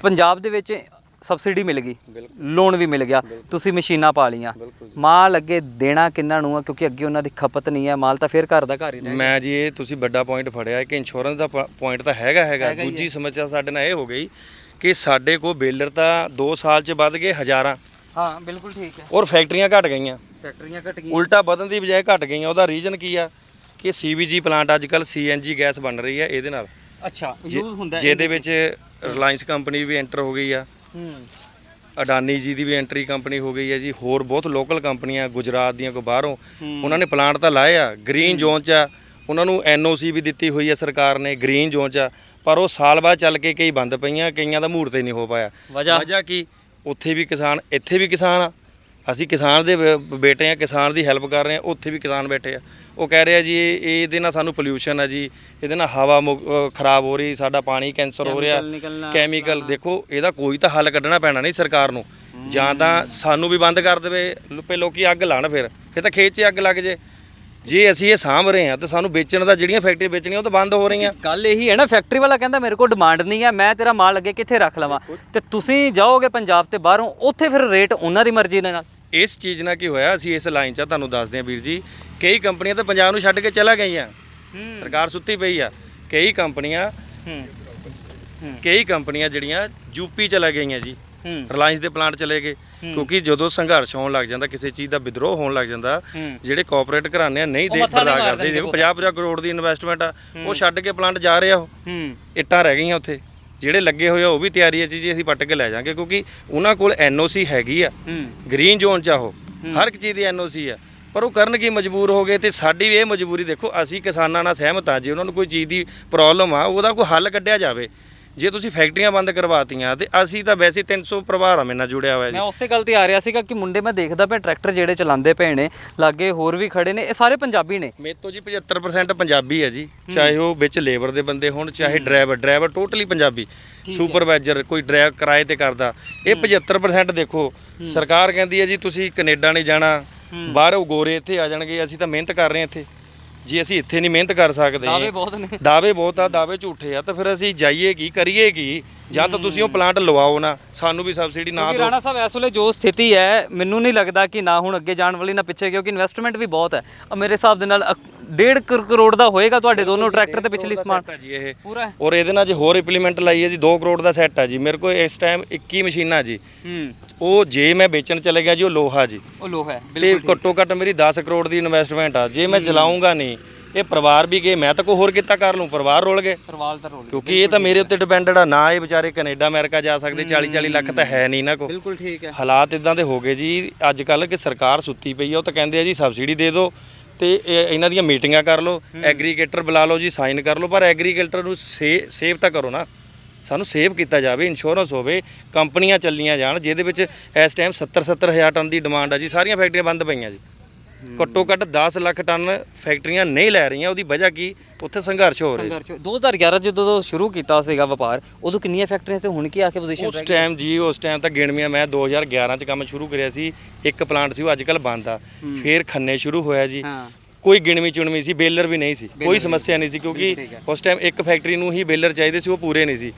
ਪੰਜਾਬ ਦੇ ਵਿੱਚ ਸਬਸਿਡੀ ਮਿਲ ਗਈ। ਲੋਨ ਵੀ ਮਿਲ ਗਿਆ। ਤੁਸੀਂ ਮਸ਼ੀਨਾਂ ਪਾ ਲੀਆਂ ਮਾਲ ਅੱਗੇ ਦੇਣਾ ਕਿੰਨਾਂ ਨੂੰ ਆ? ਕਿਉਂਕਿ ਅੱਗੇ ਉਹਨਾਂ ਦੀ ਖਪਤ ਨਹੀਂ ਹੈ। ਮਾਲ ਤਾਂ ਫਿਰ ਘਰ ਦਾ ਘਰ ਹੀ ਰਹਿ ਮੈਂ ਜੀ ਇਹ ਤੁਸੀਂ ਵੱਡਾ ਪੁਆਇੰਟ ਫੜਿਆ ਕਿ ਇੰਸ਼ੋਰੈਂਸ ਦਾ ਪੁਆਇੰਟ ਤਾਂ ਹੈਗਾ ਹੈਗਾ। ਦੂਜੀ ਸਮੱਸਿਆ ਸਾਡੇ ਨਾਲ ਇਹ ਹੋ ਗਈ ਕਿ ਸਾਡੇ ਕੋਲ ਬੇਲਰ ਤਾਂ 2 ਸਾਲ ਚ ਵੱਧ ਗਏ ਹਜ਼ਾਰਾਂ। ਹਾਂ ਬਿਲਕੁਲ ਠੀਕ ਹੈ। ਔਰ ਫੈਕਟਰੀਆਂ ਘਟ ਗਈਆਂ। ਫੈਕਟਰੀਆਂ ਘਟ ਗਈਆਂ। ਉਲਟਾ ਵਧਣ ਦੀ ਬਜਾਏ ਘਟ ਗਈਆਂ। ਉਹਦਾ ਰੀਜ਼ਨ ਕੀ ਆ? ਕਿ ਸੀਵੀਜੀ ਪਲਾਂਟ ਅੱਜ ਕੱਲ ਸੀਐਨਜੀ ਗੈਸ ਬਣ ਰਹੀ ਹੈ ਇਹਦੇ ਨਾਲ। ਅੱਛਾ ਯੂਜ਼ ਹੁੰਦਾ ਜਿਹਦੇ ਵਿੱਚ ਰਿਲਾਇੰਸ ਕੰਪਨੀ ਵੀ ਐਂਟਰ ਹੋ ਗਈ ਆ। ਹੂੰ। ਅਡਾਨੀ ਜੀ ਦੀ ਵੀ ਐਂਟਰੀ ਕੰਪਨੀ ਹੋ ਗਈ ਹੈ ਜੀ। ਹੋਰ ਬਹੁਤ ਲੋਕਲ ਕੰਪਨੀਆਂ ਗੁਜਰਾਤ ਦੀਆਂ ਕੋ ਬਾਹਰੋਂ। ਉਹਨਾਂ ਨੇ ਪਲਾਂਟ ਤਾਂ ਲਾਏ ਆ। ਗ੍ਰੀਨ ਜ਼ੋਨ 'ਚ ਆ। ਉਹਨਾਂ ਨੂੰ ਐਨਓਸੀ ਵੀ ਦਿੱਤੀ ਹੋਈ ਹੈ ਸਰਕਾਰ ਨੇ ਗ੍ਰੀਨ ਜ਼ੋਨ 'ਚ ਆ। ਪਰ ਉਹ ਸਾਲ ਬਾਅਦ ਚੱਲ ਕੇ ਕਈ ਬੰਦ ਪਈਆਂ ਕਈਆਂ ਦਾ ਮੂਰਤ ਹੀ ਨਹੀਂ ਹੋ ਪਾਇਆ। ਵਜ੍ਹਾ ਕੀ? ਉੱਥੇ ਵੀ ਕਿਸਾਨ ਇੱਥੇ ਵੀ ਕਿਸਾਨ ਆ। ਅਸੀਂ ਕਿਸਾਨ ਦੇ ਬੇਟੇ ਆ ਕਿਸਾਨ ਦੀ ਹੈਲਪ ਕਰ ਰਹੇ ਆ ਉੱਥੇ ਵੀ ਕਿਸਾਨ ਬੈਠੇ ਆ। ਉਹ ਕਹਿ ਰਹੇ ਜੀ ਇਹ ਇਹ- ਇਹਦੇ ਨਾਲ ਸਾਨੂੰ ਪੋਲਿਊਸ਼ਨ ਆ ਜੀ ਇਹਦੇ ਨਾਲ ਹਵਾ ਖਰਾਬ ਹੋ ਰਹੀ ਸਾਡਾ ਪਾਣੀ ਕੈਂਸਰ ਹੋ ਰਿਹਾ। ਕੈਮੀਕਲ ਦੇਖੋ ਇਹਦਾ ਕੋਈ ਤਾਂ ਹੱਲ ਕੱਢਣਾ ਪੈਣਾ ਨਹੀਂ ਸਰਕਾਰ ਨੂੰ। ਜਾਂ ਤਾਂ ਸਾਨੂੰ ਵੀ ਬੰਦ ਕਰ ਦੇਵੇ ਲੋਕੀ ਅੱਗ ਲਾਣ ਫਿਰ ਫਿਰ ਤਾਂ ਖੇਤ 'ਚ ਅੱਗ ਲੱਗ ਜੇ। ਜੇ ਅਸੀਂ ਇਹ ਸਾਂਭ ਰਹੇ ਹਾਂ ਤਾਂ ਸਾਨੂੰ ਵੇਚਣ ਦਾ ਜਿਹੜੀਆਂ ਫੈਕਟਰੀ ਵੇਚਣੀਆਂ ਉਹ ਤਾਂ ਬੰਦ ਹੋ ਰਹੀਆਂ। ਗੱਲ ਇਹੀ ਹੈ ਨਾ ਫੈਕਟਰੀ ਵਾਲਾ ਕਹਿੰਦਾ ਮੇਰੇ ਕੋਲ ਡਿਮਾਂਡ ਨਹੀਂ ਹੈ ਮੈਂ ਤੇਰਾ ਮਾਲ ਅੱਗੇ ਕਿੱਥੇ ਰੱਖ ਲਵਾਂ? ਤੇ ਤੁਸੀਂ ਜਾਓਗੇ ਪੰਜਾਬ ਤੇ ਬਾਹਰੋਂ ਉੱਥੇ ਫਿਰ ਰੇਟ ਉਹਨਾਂ ਦੀ ਮਰਜ਼ੀ ਦੇ ਨਾਲ। ਇਸ ਚੀਜ਼ ਨਾਲ ਕੀ ਹੋਇਆ? ਅਸੀਂ ਇਸ ਲਾਈਨ 'ਚ ਤੁਹਾਨੂੰ ਦੱਸਦੇ ਹਾਂ ਵੀਰ ਜੀ। ਕਈ ਕੰਪਨੀਆਂ ਤਾਂ ਪੰਜਾਬ ਨੂੰ ਛੱਡ ਕੇ ਚਲਾ ਗਈਆਂ। ਸਰਕਾਰ ਸੁੱਤੀ ਪਈ ਆ। ਕਈ ਕੰਪਨੀਆਂ ਕਈ ਕੰਪਨੀਆਂ ਜਿਹੜੀਆਂ ਯੂਪੀ ਚਲਾ ਗਈਆਂ ਜੀ। ਰਿਲਾਇੰਸ ਦੇ ਪਲਾਂਟ ਚਲੇ ਗਏ। ਕਿਉਂਕਿ ਜਦੋਂ ਸੰਘਰਸ਼ ਹੋਣ ਲੱਗ ਜਾਂਦਾ ਕਿਸੇ ਚੀਜ਼ ਦਾ ਵਿਦਰੋਹ ਹੋਣ ਲੱਗ ਜਾਂਦਾ। ਜਿਹੜੇ ਕਾਰਪੋਰੇਟ ਘਰਾਣੇ ਆ ਨਹੀਂ ਨਹੀਂ ਬਰਦਾਸ਼ਤ ਕਰਦੇ ਜਿਵੇਂ 50 50 ਕਰੋੜ ਦੀ ਇਨਵੈਸਟਮੈਂਟ ਆ ਉਹ ਛੱਡ ਕੇ ਪਲਾਂਟ ਜਾ ਰਹੇ ਉਹ। ਇੱਟਾਂ ਰਹਿ ਗਈਆਂ ਉੱਥੇ। ਜਿਹੜੇ ਲੱਗੇ ਹੋਏ ਆ ਉਹ ਵੀ ਤਿਆਰੀ ਹੈ ਜੀ ਅਸੀਂ ਪੱਟ ਕੇ ਲੈ ਜਾਾਂਗੇ ਕਿਉਂਕਿ ਉਹਨਾਂ ਕੋਲ ਐਨਓਸੀ ਹੈਗੀ ਆ। ਗ੍ਰੀਨ ਜ਼ੋਨ ਚ ਆ ਉਹ। ਹਰ ਇੱਕ ਚੀਜ਼ ਦੀ ਐਨਓਸੀ ਆ। ਪਰ ਉਹ ਕਰਨ ਕੀ ਮਜਬੂਰ ਹੋ ਗਏ ਤੇ ਸਾਡੀ ਵੀ ਇਹ ਮਜਬੂਰੀ ਦੇਖੋ ਅਸੀਂ ਕਿਸਾਨਾਂ ਨਾਲ ਸਹਿਮਤ ਆ ਜੇ ਉਹਨਾਂ ਨੂੰ ਕੋਈ ਚੀਜ਼ ਦੀ ਪ੍ਰੋਬਲਮ ਆ ਉਹਦਾ ਕੋਈ ਹੱਲ ਕੱਢਿਆ ਜਾਵੇ। ਜੇ ਤੁਸੀਂ ਫੈਕਟਰੀਆਂ ਬੰਦ ਕਰਵਾਤੀਆਂ ਤੇ ਅਸੀਂ ਤਾਂ ਵੈਸੇ 300 ਪਰਿਵਾਰ ਆ ਮੇਰੇ ਨਾਲ ਜੁੜਿਆ ਹੋਇਆ ਜੀ। ਮੈਂ ਉਸੇ ਗੱਲ ਤੇ ਆ ਰਿਹਾ ਸੀਗਾ ਕਿ ਮੁੰਡੇ ਮੈਂ ਦੇਖਦਾ ਪਿਆ ਟਰੈਕਟਰ ਜਿਹੜੇ ਚਲਾਉਂਦੇ ਪਏ ਨੇ ਲਾਗੇ ਹੋਰ ਵੀ ਖੜੇ ਨੇ ਇਹ ਸਾਰੇ ਪੰਜਾਬੀ ਨੇ। ਮੇਰੇ ਤੋਂ ਜੀ 75% ਪੰਜਾਬੀ ਹੈ ਜੀ ਚਾਹੇ ਉਹ ਵਿੱਚ ਲੇਬਰ ਦੇ ਬੰਦੇ ਹੋਣ ਚਾਹੇ driver driver totally Punjabi supervisor ਕੋਈ ਡਰਾਈਵ ਕਿਰਾਏ ਤੇ ਕਰਦਾ। ਇਹ 75% ਦੇਖੋ ਸਰਕਾਰ ਕਹਿੰਦੀ ਹੈ ਜੀ ਤੁਸੀਂ ਕੈਨੇਡਾ ਨਹੀਂ ਜਾਣਾ ਬਾਹਰੋਂ ਗੋਰੇ ਇੱਥੇ ਆ ਜਾਣਗੇ ਅਸੀਂ ਤਾਂ ਮਿਹਨਤ ਕਰ ਰਹੇ ਹਾਂ ਇੱਥੇ। ਜੀ ਅਸੀਂ ਇੱਥੇ ਨਹੀਂ ਮਿਹਨਤ ਕਰ ਸਕਦੇ। ਦਾਅਵੇ ਬਹੁਤ ਨੇ। ਦਾਅਵੇ ਬਹੁਤ ਆ ਦਾਅਵੇ ਝੂਠੇ ਆ ਤਾਂ ਫਿਰ ਅਸੀਂ ਜਾਈਏ ਕੀ ਕਰੀਏ ਕੀ? ਜਾਂ ਤਾਂ ਤੁਸੀਂ ਉਹ ਪਲਾਂਟ ਲਵਾਓ ਨਾ ਸਾਨੂੰ ਵੀ ਸਬਸਿਡੀ ਨਾ ਕਿਉਂਕਿ ਦਿਓ। ਰਾਣਾ ਸਾਹਿਬ ਇਸ ਵੇਲੇ ਜੋ ਸਥਿਤੀ ਹੈ ਮੈਨੂੰ ਨਹੀਂ ਲੱਗਦਾ ਕਿ ਨਾ ਹੁਣ ਅੱਗੇ ਜਾਣ ਵਾਲੀ ਨਾ ਪਿੱਛੇ ਕਿਉਂਕਿ ਇਨਵੈਸਟਮੈਂਟ ਵੀ ਬਹੁਤ ਹੈ। ਮੇਰੇ ਹਿਸਾਬ ਦੇ ਨਾਲ 1.5 ਕਰੋੜ ਦਾ ਹੋਏਗਾ ਤੁਹਾਡੇ ਦੋਨੋਂ ਟਰੈਕਟਰ ਤੇ ਪਿਛਲੀ ਸਮਾਨ ਸੈੱਟ ਆ ਜੀ ਇਹ। ਪੂਰਾ ਔਰ ਇਹਦੇ ਨਾਲ ਜੇ ਹੋਰ ਇੰਪਲੀਮੈਂਟ ਲਾਈਏ ਜੀ 2 ਕਰੋੜ ਦਾ ਸੈੱਟ ਆ ਜੀ। ਮੇਰੇ ਕੋਲ ਇਸ ਟਾਈਮ 21 ਮਸ਼ੀਨਾਂ ਜੀ। ਹੂੰ। ਉਹ ਜੇ ਮੈਂ ਵੇਚਣ ਚਲੇ ਗਿਆ ਜੀ ਉਹ ਲੋਹਾ ਜੀ। ਉਹ ਲੋਹਾ ਹੈ ਤੇ ਘੱਟੋ ਘੱਟ ਮੇਰੀ 10 ਕਰੋੜ ਦੀ ਇਨਵੈਸਟਮੈਂਟ ਆ। ਜੇ ਮੈਂ ਚਲਾਉਂਗਾ ਨਹੀਂ ਇਹ ਪਰਿਵਾਰ ਵੀ ਗਏ ਮੈਂ ਤਾਂ ਕੋਈ ਹੋਰ ਕਿੱਤਾ ਕਰ ਲੂੰ ਪਰਿਵਾਰ ਰੋਲ ਗਏ। ਪਰਵਾਲ ਤਾਂ ਰੋਲ ਕਿਉਂਕਿ ਇਹ ਤਾਂ ਮੇਰੇ ਉੱਤੇ ਡਿਪੈਂਡਡ ਆ ਨਾ ਇਹ ਵਿਚਾਰੇ ਕੈਨੇਡਾ ਅਮਰੀਕਾ ਜਾ ਸਕਦੇ 40 40 ਲੱਖ ਤਾਂ ਹੈ ਨਹੀਂ ਨਾ ਕੋ ਬਿਲਕੁਲ ਠੀਕ ਹੈ। ਹਾਲਾਤ ਇਦਾਂ ਦੇ ਹੋ ਗਏ ਜੀ ਅੱਜ ਕੱਲ ਕਿ ਸਰਕਾਰ ਸੁੱਤੀ ਪਈ ਆ ਉਹ ਤਾਂ ਕਹਿੰਦੇ ਆ ਜੀ ਸਬਸਿਡੀ ਦੇ ਦਿਓ। ਤੇ ਇਹ- ਇਹਨਾਂ ਦੀਆਂ ਮੀਟਿੰਗਾਂ ਕਰ ਲਓ ਐਗਰੀਗੇਟਰ ਬੁਲਾ ਲਓ ਜੀ ਸਾਈਨ ਕਰ ਲਓ ਪਰ ਐਗਰੀਗੇਟਰ ਨੂੰ ਸੇਵ ਤਾਂ ਕਰੋ ਨਾ। ਸਾਨੂੰ ਸੇਵ ਕੀਤਾ ਜਾਵੇ ਇੰਸ਼ੋਰੈਂਸ ਹੋਵੇ ਕੰਪਨੀਆਂ ਚੱਲੀਆਂ ਜਾਣ ਜਿਹਦੇ ਵਿੱਚ ਇਸ ਟਾਈਮ 70 70 ਹਜ਼ਾਰ ਟਨ ਦੀ ਡਿਮਾਂਡ ਆ ਜੀ ਸਾਰੀਆਂ ਫੈਕਟਰੀਆਂ ਬੰਦ ਪਈਆਂ ਜੀ। ਘੱਟੋ ਘੱਟ 10 ਲੱਖ ਟਨ ਫੈਕਟਰੀਆਂ ਨਹੀਂ ਲੈ ਰਹੀਆਂ ਉਹਦੀ ਵਜ੍ਹਾ ਕੀ? ਉੱਥੇ ਸੰਘਰਸ਼ ਹੋ ਰਿਹਾ। ਸੰਘਰਸ਼ 2011 ਜਦੋਂ ਤੋਂ ਸ਼ੁਰੂ ਕੀਤਾ ਸੀਗਾ ਵਪਾਰ ਉਦੋਂ ਕਿੰਨੀਆਂ ਫੈਕਟਰੀਆਂ ਸੀ ਹੁਣ ਕੀ ਆ ਕੇ ਪੋਜੀਸ਼ਨ ਉਸ ਟਾਈਮ ਜੀ ਉਸ ਟਾਈਮ ਤਾਂ ਗਿਣਵੀਆਂ ਮੈਂ 2011 ਚ ਕੰਮ ਸ਼ੁਰੂ ਕਰਿਆ ਸੀ ਇੱਕ ਪਲਾਂਟ ਸੀ ਉਹ ਅੱਜ ਕੱਲ ਬੰਦ ਆ। ਫਿਰ ਖੰਨੇ ਸ਼ੁਰੂ ਹੋਇਆ ਜੀ। ਕੋਈ ਗਿਣਵੀਂ ਚੁਣਵੀਂ ਸੀ ਬੇਲਰ ਵੀ ਨਹੀਂ ਸੀ। ਕੋਈ ਸਮੱਸਿਆ ਨਹੀਂ ਸੀ ਕਿਉਂਕਿ। ਉਸ ਟਾਈਮ ਇੱਕ ਫੈਕਟਰੀ ਨੂੰ ਹੀ ਬੇਲਰ ਚਾਹੀਦੇ ਸੀ ਉਹ ਪੂਰੇ ਨਹੀਂ ਸੀ।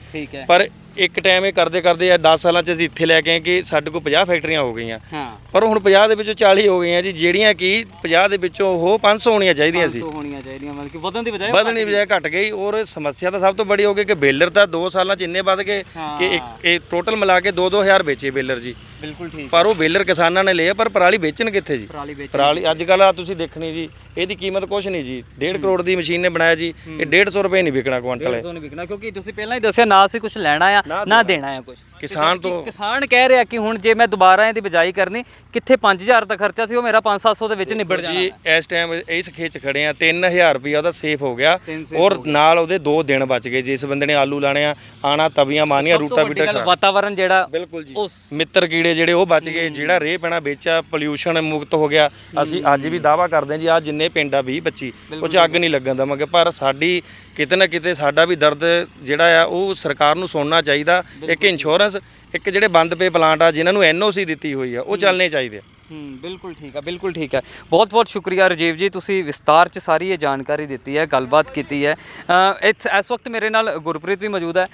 ਪਰ ਇੱਕ ਟਾਈਮ ਇਹ ਕਰਦੇ ਕਰਦੇ ਆ 10 ਸਾਲਾਂ ਚ ਅਸੀਂ ਇੱਥੇ ਲੈ ਕੇ ਆਏ ਕਿ ਸਾਡੇ ਕੋਲ 50 ਫੈਕਟਰੀਆਂ ਹੋ ਗਈਆਂ। ਹਾਂ। ਪਰ ਹੁਣ 50 ਦੇ ਵਿੱਚੋਂ 40 ਹੋ ਗਈਆਂ ਜੀ ਜਿਹੜੀਆਂ ਕਿ 50 ਦੇ ਵਿੱਚੋਂ ਉਹ 500 ਹੋਣੀਆਂ ਚਾਹੀਦੀਆਂ ਸੀ। ਸੋ ਹੋਣੀਆਂ ਚਾਹੀਦੀਆਂ ਮਤਲਬ ਕਿ ਵਧਣ ਦੀ ਬਜਾਏ ਵਧਣੀ ਬਜਾਏ ਘਟ ਗਈ। ਔਰ ਸਮੱਸਿਆ ਤਾਂ ਸਭ ਤੋਂ ਬੜੀ ਹੋ ਗਈ ਕਿ ਬੇਲਰ ਤਾਂ 2 ਸਾਲਾਂ ਚ ਇੰਨੇ ਵੱਧ ਗਏ ਕਿ ਇੱਕ ਇਹ ਟੋਟਲ ਮਿਲਾ ਕੇ 2-2000 ਵੇਚੇ ਬੇਲਰ ਜੀ। ਬਿਲਕੁਲ ਠੀਕ। ਪਰ ਉਹ ਬੇਲਰ ਕਿਸਾਨਾਂ ਨੇ ਲਏ ਪਰ ਪਰਾਲੀ ਵੇਚਣ ਕਿੱਥੇ ਜੀ? ਪਰਾਲੀ ਅੱਜ ਕੱਲ ਆ ਤੁਸੀਂ ਦੇਖਣੀ ਜੀ ਇਹਦੀ ਕੀਮਤ ਕੁਛ ਨਹੀਂ ਜੀ। 1.5 ਕਰੋੜ ਦੀ ਮਸ਼ੀਨ ਨੇ ਬਣਾਇਆ ਜੀ ਇਹ 150 ਰੁਪਏ ਨਹੀਂ ਵਿਕਣਾ ਇਹ। ਸੋ ਨਹੀਂ ਵਿਕਣਾ ਕਿਉਂਕਿ ਤੁਸੀਂ ਪਹਿਲਾਂ ਹੀ ਦੱਸਿਆ ਨਾ ਅਸੀਂ ਕੁਝ ਲੈਣਾ ਆ ਨਾ ਦੇਣਾ ਹੈ ਕੁਝ ਕਿਸਾਨ ਤੋਂ ਕਿਸਾਨ ਕਹਿ ਰਿਹਾ ਕਿ ਹੁਣ ਜੇ ਮੈਂ ਦੁਬਾਰਾ ਇਹਦੀ ਬਿਜਾਈ ਕਰਨੀ ਕਿੱਥੇ 5000 ਦਾ ਖਰਚਾ ਸੀ ਉਹ ਮੇਰਾ 5-700 ਦੇ ਵਿੱਚ ਨਿਬੜ ਜਾਣਾ ਜੀ ਇਸ ਟਾਈਮ ਇਸ ਖੇਤ 'ਚ ਖੜੇ ਆ 3000 ਰੁਪਇਆ ਉਹਦਾ ਸੇਫ ਹੋ ਗਿਆ ਔਰ ਨਾਲ ਉਹਦੇ 2 ਦਿਨ ਬਚ ਗਏ ਜਿਸ ਬੰਦੇ ਨੇ ਆਲੂ ਲਾਣੇ ਆ ਆਣਾ ਤਵੀਆਂ ਮਾਨੀਆਂ ਰੂਟਾ ਬੀਟਾ ਗੱਲ ਵਾਤਾਵਰਣ ਜਿਹੜਾ ਬਿਲਕੁਲ ਜੀ। ਉਸ ਮਿੱਤਰ ਕੀੜੇ ਜਿਹੜੇ ਉਹ ਬਚ ਗਏ। ਜਿਹੜਾ ਰੇਹ ਪੈਣਾ ਵੇਚਿਆ ਪੋਲਿਊਸ਼ਨ ਮੁਕਤ ਹੋ ਗਿਆ। ਅਸੀਂ ਅੱਜ ਵੀ ਦਾਵਾ ਕਰਦੇ ਹਾਂ ਜੀ ਆ ਜਿੰਨੇ ਪਿੰਡ ਆ 20 25 ਉਹ ਚ ਅੱਗ ਨਹੀਂ ਲੱਗਣ ਦਵਾਂਗੇ। ਪਰ ਸਾਡੀ ਕਿਤੇ ਨਾ ਕਿਤੇ ਸਾਡਾ ਵੀ ਦਰਦ ਜਿਹੜਾ ਆ ਉਹ ਸਰਕਾਰ ਨੂੰ ਸੁਣਨਾ ਚਾਹੀਦਾ। ਇੱਕ ਇੰਸ਼ੋਰੈਂਸ ਇੱਕ ਜਿਹੜੇ ਬੰਦ ਪਏ ਪਲਾਂਟ ਆ ਜਿਨ੍ਹਾਂ ਨੂੰ ਐਨਓਸੀ ਦਿੱਤੀ ਹੋਈ ਆ ਉਹ ਚੱਲਣੇ ਚਾਹੀਦੇ ਆ। ਹੂੰ ਬਿਲਕੁਲ ਠੀਕ ਹੈ ਬਿਲਕੁਲ ਠੀਕ ਹੈ ਬਹੁਤ ਬਹੁਤ ਸ਼ੁਕਰੀਆ ਰਜੀਵ ਜੀ ਤੁਸੀਂ ਵਿਸਤਾਰ ਚ ਸਾਰੀ ਇਹ ਜਾਣਕਾਰੀ ਦਿੱਤੀ ਹੈ ਗੱਲਬਾਤ ਕੀਤੀ ਹੈ। ਅ, ਇਸ ਇਸ ਵਕਤ ਮੇਰੇ ਨਾਲ ਗੁਰਪ੍ਰੀਤ ਵੀ ਮੌਜੂਦ ਹੈ।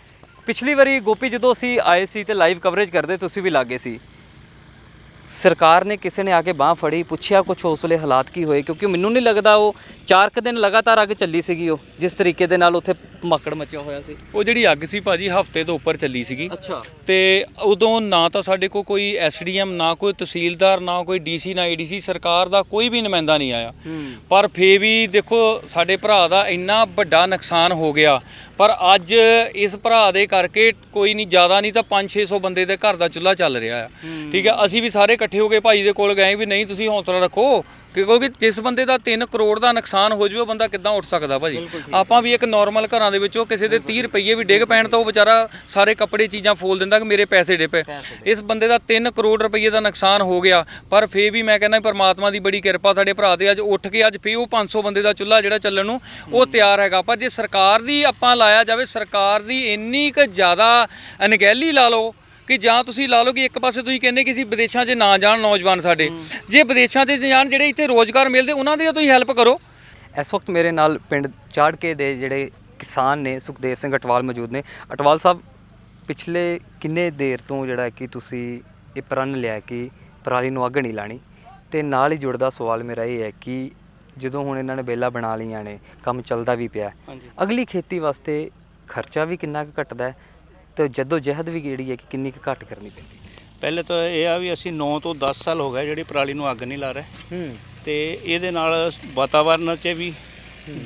ਪਿਛਲੀ ਵਾਰੀ ਗੋਪੀ ਜਦੋਂ ਅਸੀਂ ਆਏ ਸੀ ਤੇ ਲਾਈਵ ਕਵਰੇਜ ਕਰਦੇ ਤੁਸੀਂ ਵੀ ਲਾਗੇ ਸੀ। ਸਰਕਾਰ ਨੇ ਕਿਸੇ ਨੇ ਆ ਕੇ ਬਾਹ ਫੜੀ ਪੁੱਛਿਆ ਕੁਛ ਉਸ ਵੇਲੇ ਹਾਲਾਤ ਕੀ ਹੋਏ ਕਿਉਂਕਿ ਮੈਨੂੰ ਨਹੀਂ ਲੱਗਦਾ ਉਹ ਚਾਰ ਕੁ ਦਿਨ ਲਗਾਤਾਰ ਅੱਗ ਚੱਲੀ ਸੀਗੀ ਉਹ ਜਿਸ ਤਰੀਕੇ ਦੇ ਨਾਲ ਉੱਥੇ ਮੱਕੜ ਮਚਿਆ ਹੋਇਆ ਸੀ? ਉਹ ਜਿਹੜੀ ਅੱਗ ਸੀ ਭਾਜੀ ਹਫ਼ਤੇ ਤੋਂ ਉੱਪਰ ਚੱਲੀ ਸੀਗੀ। ਅੱਛਾ। ਤੇ ਉਦੋਂ ਨਾ ਤਾਂ ਸਾਡੇ ਕੋਲ ਕੋਈ ਐਸਡੀਐਮ ਨਾ ਕੋਈ ਤਹਿਸੀਲਦਾਰ ਨਾ ਕੋਈ ਡੀਸੀ ਨਾ ਏਡੀਸੀ ਸਰਕਾਰ ਦਾ ਕੋਈ ਵੀ ਨੁਮਾਇੰਦਾ ਨਹੀਂ ਆਇਆ। ਪਰ ਫੇ ਵੀ ਦੇਖੋ ਸਾਡੇ ਭਰਾ ਦਾ ਇੰਨਾ ਵੱਡਾ ਨੁਕਸਾਨ ਹੋ ਗਿਆ। ਪਰ ਅੱਜ ਇਸ ਭਰਾ ਦੇ ਕਰਕੇ ਕੋਈ ਨਹੀਂ ਜ਼ਿਆਦਾ ਨਹੀਂ ਤਾਂ 5-600 ਬੰਦੇ ਦੇ ਘਰ ਦਾ ਚੁੱਲ੍ਹਾ ਚੱਲ ਰਿਹਾ ਆ। ਠੀਕ ਹੈ ਅਸੀਂ ਵੀ ਸਾਰੇ ਇਕੱਠੇ ਹੋ ਕੇ ਭਾਈ ਦੇ ਕੋਲ ਗਏ ਵੀ ਨਹੀਂ ਤੁਸੀਂ ਹੌਸਲਾ ਰੱਖੋ। ਕਿਉਂਕਿ ਜਿਸ ਬੰਦੇ ਦਾ 3 ਕਰੋੜ ਦਾ ਨੁਕਸਾਨ ਹੋ ਜਾਵੇ ਉਹ ਬੰਦਾ ਕਿੱਦਾਂ ਉੱਠ ਸਕਦਾ ਭਾਜੀ? ਆਪਾਂ ਵੀ ਇੱਕ ਨਾਰਮਲ ਘਰਾਂ ਦੇ ਵਿੱਚੋਂ ਕਿਸੇ ਦੇ 30 ਰੁਪਏ ਵੀ ਡਿੱਗ ਪੈਣ ਤਾਂ ਉਹ ਵਿਚਾਰਾ ਸਾਰੇ ਕੱਪੜੇ ਚੀਜ਼ਾਂ ਫੋਲ ਦਿੰਦਾ ਕਿ ਮੇਰੇ ਪੈਸੇ ਡਿੱਪੇ ਇਸ ਬੰਦੇ ਦਾ 3 ਕਰੋੜ ਰੁਪਏ ਦਾ ਨੁਕਸਾਨ ਹੋ ਗਿਆ। ਪਰ ਫੇ ਵੀ ਮੈਂ ਕਹਿੰਦਾ ਪਰਮਾਤਮਾ ਦੀ ਬੜੀ ਕਿਰਪਾ ਸਾਡੇ ਭਰਾ ਤੇ ਅੱਜ ਉੱਠ ਕੇ ਅੱਜ ਫੇ ਉਹ 500 ਬੰਦੇ ਦਾ ਚੁੱਲ੍ਹਾ ਜਿਹੜਾ ਚੱਲਣ ਨੂੰ ਉਹ ਤਿਆਰ ਹੈਗਾ। ਪਰ ਜੇ ਸਰਕਾਰ ਦੀ ਆਪਾਂ ਲਾਇਆ ਜਾਵੇ ਸਰਕਾਰ ਦੀ ਇੰਨੀ ਕੁ ਜ਼ਿਆਦਾ ਅਣਗਹਿਲੀ ਲਾ ਲਓ ਕਿ ਜਾਂ ਤੁਸੀਂ ਲਾ ਲਓ ਕਿ ਇੱਕ ਪਾਸੇ ਤੁਸੀਂ ਕਹਿੰਦੇ ਕਿ ਅਸੀਂ ਵਿਦੇਸ਼ਾਂ 'ਚ ਨਾ ਜਾਣ ਨੌਜਵਾਨ ਸਾਡੇ। ਜੇ ਵਿਦੇਸ਼ਾਂ 'ਚ ਜਾਣ ਜਿਹੜੇ ਇੱਥੇ ਰੋਜ਼ਗਾਰ ਮਿਲਦੇ ਉਹਨਾਂ ਦੀ ਤੁਸੀਂ ਹੈਲਪ ਕਰੋ। ਇਸ ਵਕਤ ਮੇਰੇ ਨਾਲ ਪਿੰਡ ਚਾੜਕੇ ਦੇ ਜਿਹੜੇ ਕਿਸਾਨ ਨੇ ਸੁਖਦੇਵ ਸਿੰਘ ਅਟਵਾਲ ਮੌਜੂਦ ਨੇ। ਅਟਵਾਲ ਸਾਹਿਬ ਪਿਛਲੇ ਕਿੰਨੇ ਦੇਰ ਤੋਂ ਜਿਹੜਾ ਕਿ ਤੁਸੀਂ ਇਹ ਪ੍ਰਣ ਲਿਆ ਕਿ ਪਰਾਲੀ ਨੂੰ ਅੱਗ ਨਹੀਂ ਲਾਣੀ? ਤੇ ਨਾਲ ਹੀ ਜੁੜਦਾ ਸਵਾਲ ਮੇਰਾ ਇਹ ਹੈ ਕਿ ਜਦੋਂ ਹੁਣ ਇਹਨਾਂ ਨੇ ਬੇਲਾ ਬਣਾ ਲਈਆਂ ਨੇ ਕੰਮ ਚੱਲਦਾ ਵੀ ਪਿਆ ਅਗਲੀ ਖੇਤੀ ਵਾਸਤੇ ਖਰਚਾ ਵੀ ਕਿੰਨਾ ਕੁ ਘਟਦਾ ਹੈ? ਤੇ ਜਦੋਂ ਜਹਿਦ ਵੀ ਜਿਹੜੀ ਹੈ ਕਿ ਕਿੰਨੀ ਕੁ ਘੱਟ ਕਰਨੀ ਪੈਂਦੀ? ਪਹਿਲੇ ਤਾਂ ਇਹ ਆ ਵੀ ਅਸੀਂ 9 ਤੋਂ 10 ਸਾਲ ਹੋ ਗਏ ਜਿਹੜੀ ਪਰਾਲੀ ਨੂੰ ਅੱਗ ਨਹੀਂ ਲਾ ਰਹੇ। ਹੂੰ। ਤੇ ਇਹਦੇ ਨਾਲ ਵਾਤਾਵਰਨ 'ਚ ਵੀ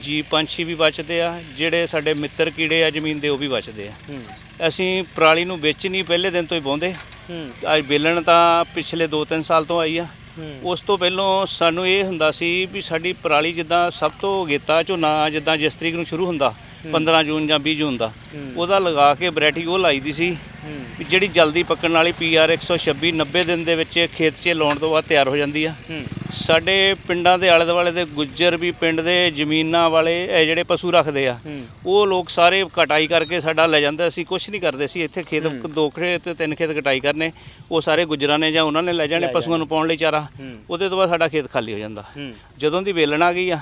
ਜੀ ਪੰਛੀ ਵੀ ਬਚਦੇ ਆ ਜਿਹੜੇ ਸਾਡੇ ਮਿੱਤਰ ਕੀੜੇ ਆ ਜ਼ਮੀਨ ਦੇ ਉਹ ਵੀ ਬਚਦੇ ਆ। ਅਸੀਂ ਪਰਾਲੀ ਨੂੰ ਵਿੱਚ ਨਹੀਂ ਪਹਿਲੇ ਦਿਨ ਤੋਂ ਹੀ ਬੋਂਦੇ। ਅੱਜ ਬੇਲਣ ਤਾਂ ਪਿਛਲੇ 2-3 ਸਾਲ ਤੋਂ ਆਈ ਆ। ਉਸ ਤੋਂ ਪਹਿਲਾਂ ਸਾਨੂੰ ਇਹ ਹੁੰਦਾ ਸੀ ਵੀ ਸਾਡੀ ਪਰਾਲੀ ਜਿੱਦਾਂ ਸਭ ਤੋਂ ਗੇਤਾ ਝੋਨਾ ਜਿੱਦਾਂ ਜਿਸ ਤਰੀਕ ਨੂੰ ਸ਼ੁਰੂ ਹੁੰਦਾ 15 ਜੂਨ ਜਾਂ 20 ਜੂਨ ਦਾ ਉਹਦਾ ਲਗਾ ਕੇ ਵੈਰਾਈਟੀ ਉਹ ਲਾਈ ਦੀ ਸੀ ਵੀ ਜਿਹੜੀ ਜਲਦੀ ਪੱਕਣ ਵਾਲੀ ਪੀਆਰ 126 90 ਦਿਨ ਦੇ ਵਿੱਚ ਖੇਤ 'ਚ ਲਾਉਣ ਤੋਂ ਬਾਅਦ ਤਿਆਰ ਹੋ ਜਾਂਦੀ ਆ। ਸਾਡੇ ਪਿੰਡਾਂ ਦੇ ਆਲੇ ਦੁਆਲੇ ਦੇ ਗੁੱਜਰ ਵੀ ਪਿੰਡ ਦੇ ਜ਼ਮੀਨਾਂ ਵਾਲੇ ਇਹ ਜਿਹੜੇ ਪਸ਼ੂ ਰੱਖਦੇ ਆ ਉਹ ਲੋਕ ਸਾਰੇ ਕਟਾਈ ਕਰਕੇ ਸਾਡਾ ਲੈ ਜਾਂਦੇ ਅਸੀਂ ਕੁਝ ਨਹੀਂ ਕਰਦੇ ਸੀ। ਇੱਥੇ ਖੇਤ ਦੋ ਖੇਤ ਤੇ ਤਿੰਨ ਖੇਤ ਕਟਾਈ ਕਰਨੇ। ਉਹ ਸਾਰੇ ਗੁੱਜਰਾਂ ਨੇ ਜਾਂ ਉਹਨਾਂ ਨੇ ਲੈ ਜਾਣੇ ਪਸ਼ੂਆਂ ਨੂੰ ਪਾਉਣ ਲਈ ਚਾਰਾ। ਉਹਦੇ ਤੋਂ ਬਾਅਦ ਸਾਡਾ ਖੇਤ ਖਾਲੀ ਹੋ ਜਾਂਦਾ। ਜਦੋਂ ਦੀ ਵੇਲਣ ਆ ਗਈ ਆ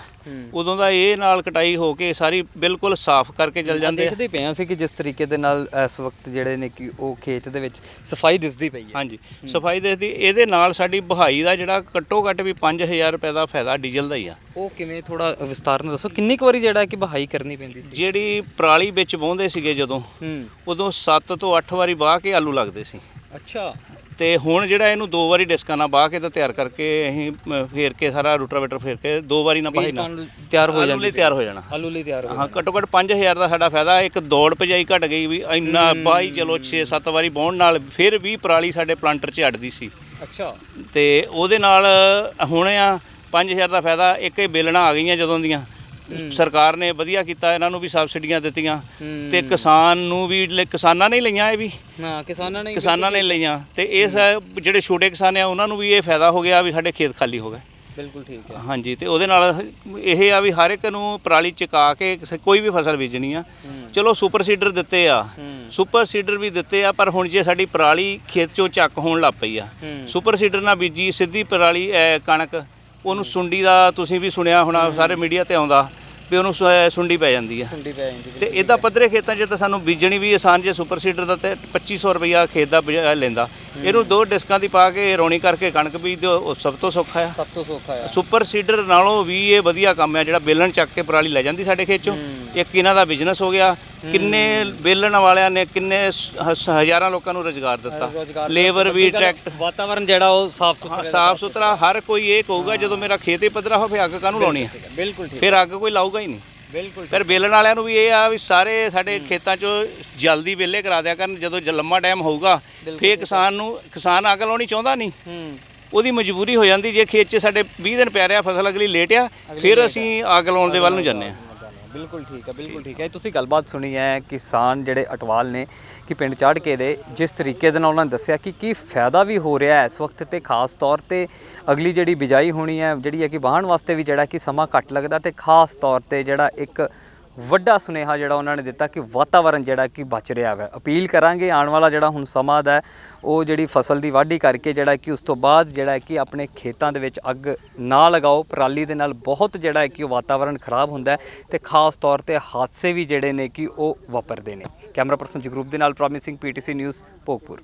ਉਦੋਂ ਦਾ ਇਹ ਨਾਲ ਕਟਾਈ ਹੋ ਕੇ ਸਾਰੀ ਬਿਲਕੁਲ ਸਾਫ਼ ਕਰਕੇ ਚਲ ਜਾਂਦੇ ਆ। ਦੇਖਦੇ ਪਏ ਹਾਂ ਅਸੀਂ ਕਿ ਜਿਸ ਤਰੀਕੇ ਦੇ ਨਾਲ ਇਸ ਵਕਤ ਜਿਹੜੇ ਨੇ ਕਿ ਉਹ ਖੇਤ ਦੇ ਵਿੱਚ ਸਫ਼ਾਈ ਦਿਸਦੀ ਪਈ ਹੈ। ਹਾਂਜੀ ਸਫ਼ਾਈ ਦੇ ਦੀ ਇਹਦੇ ਨਾਲ ਸਾਡੀ ਬਹਾਈ ਦਾ ਜਿਹੜਾ ਘੱਟੋ ਘੱਟ ਵੀ 5000 ਰੁਪਏ ਦਾ ਫਾਇਦਾ ਡੀਜ਼ਲ ਦਾ ਹੀ ਆ। ਉਹ ਕਿਵੇਂ ਥੋੜਾ ਵਿਸਤਾਰ ਨਾਲ ਦੱਸੋ ਕਿੰਨੀ ਕੁ ਵਾਰੀ ਜਿਹੜਾ ਕਿ ਬਹਾਈ ਕਰਨੀ ਪੈਂਦੀ ਸੀ? ਜਿਹੜੀ ਪਰਾਲੀ ਵਿੱਚ ਵਾਹੁੰਦੇ ਸੀਗੇ ਜਦੋਂ ਹੂੰ। ਉਦੋਂ 7 ਤੋਂ 8 ਵਾਰੀ ਵਾਹ ਕੇ ਆਲੂ ਲੱਗਦੇ ਸੀ। ਅੱਛਾ। ਤੇ ਹੁਣ ਜਿਹੜਾ ਇਹਨੂੰ ਦੋ ਵਾਰੀ ਡਿਸਕਾਂ ਨਾਲ ਵਾਹ ਕੇ ਤਾਂ ਤਿਆਰ ਕਰਕੇ ਅਸੀਂ ਫੇਰ ਕੇ ਸਾਰਾ ਰੂਟਾਵੇਟਰ ਫੇਰ ਕੇ ਦੋ ਵਾਰੀ ਨਾ ਬਾਹੀ ਨਾ। ਤਿਆਰ ਹੋ ਜਾਂਦੀ ਲਈ ਤਿਆਰ ਹੋ ਜਾਣਾ। ਆਲੂ ਲਈ ਤਿਆਰ ਹੋ ਹਾਂ ਘੱਟੋ ਘੱਟ 5000 ਦਾ ਸਾਡਾ ਫਾਇਦਾ ਇੱਕ ਦੌੜ ਭਜਾਈ ਘਟ ਗਈ ਵੀ ਇੰਨਾ ਬਾਈ ਚਲੋ 6-7 ਵਾਰੀ ਵਾਹੁਣ ਨਾਲ ਫਿਰ ਵੀ ਪਰਾਲੀ ਸਾਡੇ ਪਲਾਂਟਰ 'ਚ ਅੜਦੀ ਸੀ। ਅੱਛਾ। ਤੇ ਉਹਦੇ ਨਾਲ ਹੁਣ ਆ 5000 ਦਾ ਫਾਇਦਾ ਇੱਕ ਇਹ ਬੇਲਣਾ ਆ ਗਈਆਂ ਜਦੋਂ ਦੀਆਂ। ਸਰਕਾਰ ਨੇ ਵਧੀਆ ਕੀਤਾ ਇਹਨਾਂ ਨੂੰ ਵੀ ਸਬਸਿਡੀਆਂ ਦਿੱਤੀਆਂ ਤੇ ਕਿਸਾਨ ਨੂੰ ਵੀ ਲ- ਕਿਸਾਨਾਂ ਨੇ ਹੀ ਲਈਆਂ ਇਹ ਵੀ। ਹਾਂ ਕਿਸਾਨਾਂ ਨੇ ਕਿਸਾਨਾਂ ਨੇ ਲਈਆਂ ਤੇ ਇਸ ਜਿਹੜੇ ਛੋਟੇ ਕਿਸਾਨ ਆ ਉਹਨਾਂ ਨੂੰ ਵੀ ਇਹ ਫਾਇਦਾ ਹੋ ਗਿਆ ਵੀ ਸਾਡੇ ਖੇਤ ਖਾਲੀ ਹੋ ਗਏ। ਬਿਲਕੁਲ ਠੀਕ ਹੈ। ਹਾਂਜੀ ਤੇ ਉਹਦੇ ਨਾਲ ਇਹ ਆ ਵੀ ਹਰ ਇੱਕ ਨੂੰ ਪਰਾਲੀ ਚਕਾ ਕੇ ਕਿਸੇ- ਕੋਈ ਵੀ ਫਸਲ ਬੀਜਣੀ ਆ। ਚਲੋ ਸੁਪਰ ਸੀਡਰ ਦਿੱਤੇ ਆ। ਸੁਪਰ ਸੀਡਰ ਵੀ ਦਿੱਤੇ ਆ ਪਰ ਹੁਣ ਜੇ ਸਾਡੀ ਪਰਾਲੀ ਖੇਤ ਚੋਂ ਚੱਕ ਹੋਣ ਲੱਗ ਪਈ ਆ। ਸੁਪਰ ਸੀਡਰ ਨਾਲ ਬੀਜੀ ਸਿੱਧੀ ਪਰਾਲੀ ਕਣਕ ਉਹਨੂੰ ਸੁੰਡੀ ਦਾ ਤੁਸੀਂ ਵੀ ਸੁਣਿਆ ਹੋਣਾ ਸਾਰੇ ਮੀਡੀਆ ਤੇ ਆਉਂਦਾ। ਵੀ ਉਹਨੂੰ ਸੁ- ਸੁੰਡੀ ਪੈ ਜਾਂਦੀ ਆ। ਠੰਡੀ ਪੈ ਜਾਂਦੀ ਤੇ ਇਹਦਾ ਪੱਧਰੇ ਖੇਤਾਂ 'ਚ ਤਾਂ ਸਾਨੂੰ ਬੀਜਣੀ ਵੀ ਆਸਾਨ ਜੇ ਸੁਪਰ ਸੀਡਰ ਦਾ ਤੇ 2500 ਰੁਪਈਆ ਖੇਤ ਦਾ ਬੀਜ- ਲੈਂਦਾ। ਇਹਨੂੰ ਦੋ ਡਿਸਕਾਂ ਦੀ ਪਾ ਕੇ ਰੌਣੀ ਕਰਕੇ ਕਣਕ ਬੀਜ ਦਿਓ ਉਹ ਸਭ ਤੋਂ ਸੌਖਾ ਆ। ਸਭ ਤੋਂ ਸੌਖਾ ਆ। ਸੁਪਰ ਸੀਡਰ ਨਾਲੋਂ ਵੀ ਇਹ ਵਧੀਆ ਕੰਮ ਹੈ ਜਿਹੜਾ ਬੇਲਣ ਚੱਕ ਕੇ ਪਰਾਲੀ ਲੈ ਜਾਂਦੀ ਸਾਡੇ ਖੇਤ ਚੋਂ। ਇੱਕ ਇਹਨਾਂ ਦਾ ਬਿਜ਼ਨਸ ਹੋ ਗਿਆ ਕਿੰਨੇ ਬੇਲਣ ਵਾਲਿਆਂ ਨੇ ਕਿੰਨੇ ਸ- ਹਜ਼ਾਰਾਂ ਲੋਕਾਂ ਨੂੰ ਰੋਜ਼ਗਾਰ ਦਿੱਤਾ। ਲੇਬਰ ਵੀ ਟਰੈਕਟ ਵਾਤਾਵਰਨ ਜਿਹੜਾ ਉਹ ਸਾਫ਼ ਸੁਥਰਾ ਸਾਫ਼ ਸੁਥਰਾ ਹਰ ਕੋਈ ਇਹ ਕਹੂਗਾ ਜਦੋਂ ਮੇਰਾ ਖੇਤ ਹੀ ਪੱਧਰਾ ਹੋਵੇ ਅੱਗ ਕਾਹਨੂੰ ਲਾਉਣੀ ਹੈ ਬਿਲਕੁਲ ਠੀਕ ਫਿਰ ਅੱਗ ਕੋਈ ਲਾਊਗਾ ਹੀ ਨਹੀਂ। ਬਿਲਕੁਲ ਫਿਰ ਬੇਲਣ ਵਾਲਿਆਂ ਨੂੰ ਵੀ ਇਹ ਆ ਵੀ ਸਾਰੇ ਸਾਡੇ ਖੇਤਾਂ 'ਚੋਂ ਜਲਦੀ ਵੇਲੇ ਕਰਾ ਦਿਆ ਕਰਨ ਜਦੋਂ ਜ- ਲੰਮਾ ਟਾਈਮ ਹੋਊਗਾ ਫੇਰ ਕਿਸਾਨ ਨੂੰ ਕਿਸਾਨ ਅੱਗ ਲਾਉਣੀ ਚਾਹੁੰਦਾ ਨਹੀਂ। ਹੂੰ। ਉਹਦੀ ਮਜਬੂਰੀ ਹੋ ਜਾਂਦੀ ਜੇ ਖੇਤ 'ਚ ਸਾਡੇ 20 ਦਿਨ ਪੈ ਰਿਹਾ ਫਸਲ ਅਗਲੀ ਲੇਟ ਆ ਫਿਰ ਅਸੀਂ ਅੱਗ ਲਾਉਣ ਦੇ ਵੱਲ ਨੂੰ ਜਾਂਦੇ ਆ। ਬਿਲਕੁਲ ਠੀਕ ਹੈ ਬਿਲਕੁਲ ਠੀਕ ਹੈ। ਤੁਸੀਂ ਗੱਲਬਾਤ ਸੁਣੀ ਹੈ ਕਿਸਾਨ ਜਿਹੜੇ ਅਟਵਾਲ ਨੇ ਕਿ ਪਿੰਡ ਚੜ੍ਹ ਕੇ ਦੇ ਜਿਸ ਤਰੀਕੇ ਦੇ ਨਾਲ ਉਹਨਾਂ ਨੇ ਦੱਸਿਆ ਕਿ ਕੀ ਫਾਇਦਾ ਵੀ ਹੋ ਰਿਹਾ ਹੈ ਇਸ ਵਕਤ ਤੇ ਖਾਸ ਤੌਰ ਤੇ ਅਗਲੀ ਜਿਹੜੀ ਬਿਜਾਈ ਹੋਣੀ ਹੈ ਜਿਹੜੀ ਹੈ ਕਿ ਵਾਹਣ ਵਾਸਤੇ ਵੀ ਜਿਹੜਾ ਕਿ ਸਮਾਂ ਘੱਟ ਲੱਗਦਾ ਤੇ ਖਾਸ ਤੌਰ ਤੇ ਜਿਹੜਾ ਇੱਕ ਵੱਡਾ ਸੁਨੇਹਾ ਜਿਹੜਾ ਉਹਨਾਂ ਨੇ ਦਿੱਤਾ ਕਿ ਵਾਤਾਵਰਣ ਜਿਹੜਾ ਕਿ ਬਚ ਰਿਹਾ ਹੈ ਅਪੀਲ ਕਰਾਂਗੇ, ਆਉਣ ਵਾਲਾ ਜਿਹੜਾ ਹੁਣ ਸਮਾਂ ਦਾ ਉਹ ਜਿਹੜੀ ਫਸਲ ਦੀ ਵਾਢੀ ਕਰਕੇ ਜਿਹੜਾ ਕਿ ਉਸ ਤੋਂ ਬਾਅਦ ਜਿਹੜਾ ਕਿ ਆਪਣੇ ਖੇਤਾਂ ਦੇ ਵਿੱਚ ਅੱਗ ਨਾ ਲਗਾਓ। ਪਰਾਲੀ ਦੇ ਨਾਲ ਬਹੁਤ ਜਿਹੜਾ ਕਿ ਉਹ ਵਾਤਾਵਰਣ ਖਰਾਬ ਹੁੰਦਾ ਹੈ ਤੇ ਖਾਸ ਤੌਰ ਤੇ ਹਾਦਸੇ ਵੀ ਜਿਹੜੇ ਨੇ ਕਿ ਉਹ ਵਾਪਰਦੇ ਨੇ। ਕੈਮਰਾ ਪਰਸਨ ਜਗਰੂਪ ਦੇ ਨਾਲ ਪ੍ਰੋਮਿਸਿੰਗ ਪੀਟੀਸੀ ਨਿਊਜ਼ ਭੋਗਪੁਰ।